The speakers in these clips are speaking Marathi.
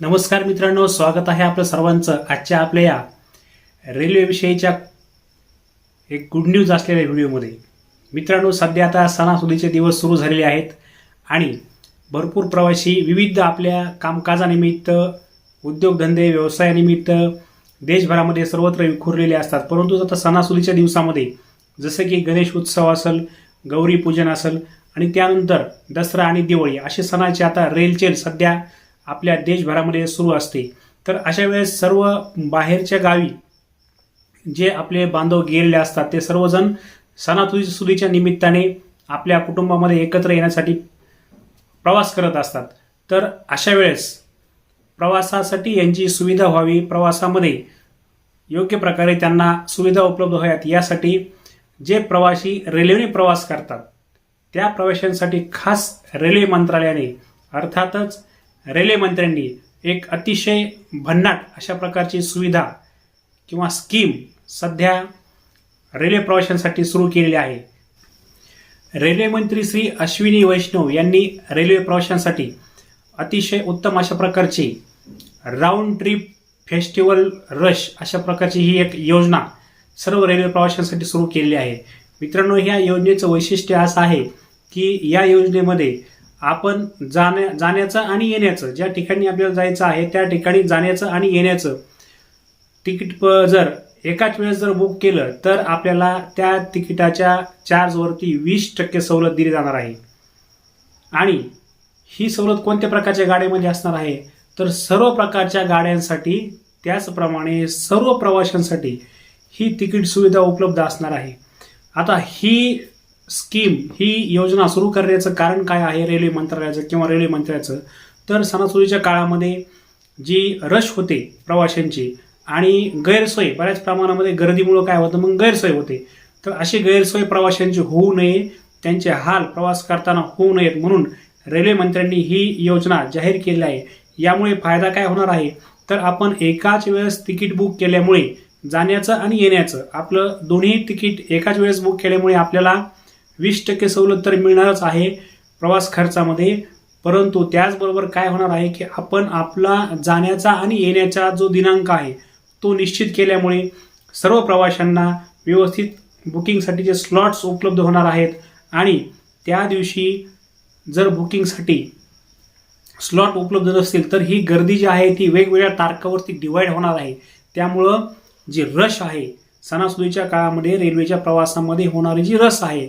नमस्कार मित्रांनो स्वागत आहे आपलं सर्वांचं आजच्या आपल्या या रेल्वेविषयीच्या एक गुड न्यूज असलेल्या व्हिडिओमध्ये मित्रांनो सध्या आता सणासुदीचे दिवस सुरू झालेले आहेत आणि भरपूर प्रवासी विविध आपल्या कामकाजानिमित्त उद्योगधंदे व्यवसायानिमित्त देशभरामध्ये सर्वत्र विखुरलेले असतात. परंतु आता सणासुदीच्या दिवसामध्ये जसं की गणेश उत्सव असेल गौरी पूजन असेल आणि त्यानंतर दसरा आणि दिवाळी असे सणाचे आता रेलचेल सध्या आपल्या देशभरामध्ये सुरू असते. तर अशा वेळेस सर्व बाहेरच्या गावी जे आपले बांधव गेलेले असतात ते सर्वजण सणासुदीच्या निमित्ताने आपल्या कुटुंबामध्ये एकत्र येण्यासाठी प्रवास करत असतात. तर अशा वेळेस प्रवासासाठी यांची सुविधा व्हावी प्रवासामध्ये योग्य प्रकारे त्यांना सुविधा उपलब्ध व्हाव्यात यासाठी जे प्रवासी रेल्वेने प्रवास करतात त्या प्रवाशांसाठी खास रेल्वे मंत्रालयाने अर्थातच रेल्वे मंत्र्यांनी एक अतिशय भन्नाट अशा प्रकारची सुविधा किंवा स्कीम सध्या रेल्वे प्रवाशांसाठी सुरू केलेली आहे. रेल्वे मंत्री श्री अश्विनी वैष्णव यांनी रेल्वे प्रवाशांसाठी अतिशय उत्तम अशा प्रकारची राऊंड ट्रिप फेस्टिवल रश अशा प्रकारची ही एक योजना सर्व रेल्वे प्रवाशांसाठी सुरू केलेली आहे. मित्रांनो ह्या योजनेचं वैशिष्ट्य असं आहे की या योजनेमध्ये आपण जाण्या जाण्याचं आणि येण्याचं ज्या ठिकाणी आपल्याला जायचं आहे त्या ठिकाणी जाण्याचं आणि येण्याचं. तिकीट प- जर एकाच वेळेस जर बुक केलं तर आपल्याला त्या तिकिटाच्या चार्जवरती वीस टक्के सवलत दिली जाणार आहे. आणि ही सवलत कोणत्या प्रकारच्या गाड्यामध्ये असणार आहे? तर सर्व प्रकारच्या गाड्यांसाठी त्याचप्रमाणे सर्व प्रवाशांसाठी ही तिकीट सुविधा उपलब्ध असणार आहे. आता ही स्कीम ही योजना सुरू करण्याचं कारण काय आहे रेल्वे मंत्रालयाचं किंवा रेल्वे मंत्र्याचं? तर सणासुदीच्या काळामध्ये जी रश होते प्रवाशांची आणि गैरसोय बऱ्याच प्रमाणामध्ये गर्दीमुळं काय होतं? मग गैरसोय होते. तर अशी गैरसोय प्रवाशांची होऊ नये त्यांचे हाल प्रवास करताना होऊ नयेत म्हणून रेल्वे मंत्र्यांनी ही योजना जाहीर केली आहे. यामुळे फायदा काय होणार आहे? तर आपण एकाच वेळेस तिकीट बुक केल्यामुळे जाण्याचं आणि येण्याचं आपलं दोन्ही तिकीट एकाच वेळेस बुक केल्यामुळे आपल्याला वीस टक्के सवलत तर मिळणारच आहे प्रवास खर्चामध्ये. परंतु त्याचबरोबर काय होणार आहे की आपण आपला जाण्याचा आणि येण्याचा जो दिनांक आहे तो निश्चित केल्यामुळे सर्व प्रवाशांना व्यवस्थित बुकिंगसाठीचे स्लॉट्स उपलब्ध होणार आहेत आणि त्या दिवशी जर बुकिंगसाठी स्लॉट उपलब्ध नसतील तर ही गर्दी जी आहे ती वेगवेगळ्या तारखावरती डिवाईड होणार आहे. त्यामुळं जी रश आहे सणासुदीच्या काळामध्ये रेल्वेच्या प्रवासामध्ये होणारी जी रस आहे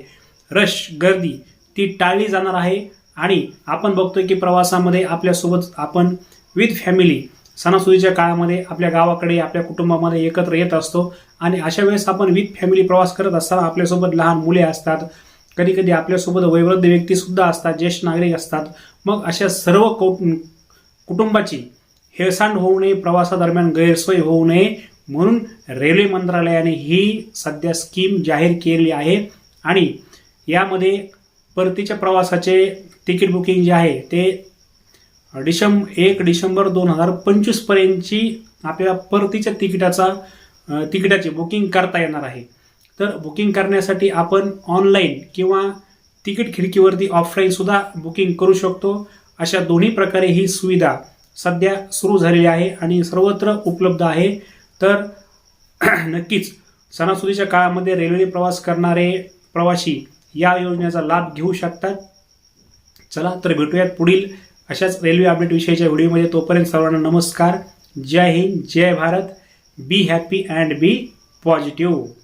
रश गर्दी ती टाळली जाणार आहे. आणि आपण बघतोय की प्रवासामध्ये आपल्यासोबत आपण विथ फॅमिली सणासुदीच्या काळामध्ये आपल्या गावाकडे आपल्या कुटुंबामध्ये एकत्र येत असतो. आणि अशा वेळेस आपण विथ फॅमिली प्रवास करत असताना आपल्यासोबत लहान मुले असतात. कधी कधी आपल्यासोबत वयोवृद्ध व्यक्तीसुद्धा असतात ज्येष्ठ नागरिक असतात. मग अशा सर्व कौ कुटुंबाची हेळसांड होऊ नये प्रवासादरम्यान गैरसोय होऊ नये. म्हणून रेल्वे मंत्रालयाने ही सध्या स्कीम जाहीर केली आहे. आणि यामध्ये परतीच्या प्रवासाचे तिकीट बुकिंग जे आहे ते डिसेंब एक डिसेंबर दोन हजार पंचवीसपर्यंतची आपल्याला परतीच्या तिकिटाचा तिकिटाचे तिकिटाची बुकिंग करता येणार आहे. तर बुकिंग करण्यासाठी आपण ऑनलाईन किंवा तिकीट खिडकीवरती ऑफलाईनसुद्धा बुकिंग करू शकतो. अशा दोन्ही प्रकारे ही सुविधा सध्या सुरू झालेली आहे आणि सर्वत्र उपलब्ध आहे. तर नक्कीच सणासुदीच्या काळामध्ये रेल्वेने प्रवास करणारे प्रवासी या योजनेचा लाभ घेऊ शकतात. चला तर भेटूयात पुढील अशाच रेल्वे अपडेट विषयीच्या व्हिडिओमध्ये. तोपर्यंत सर्वांना नमस्कार. जय हिंद जय Bharat. Be happy and be positive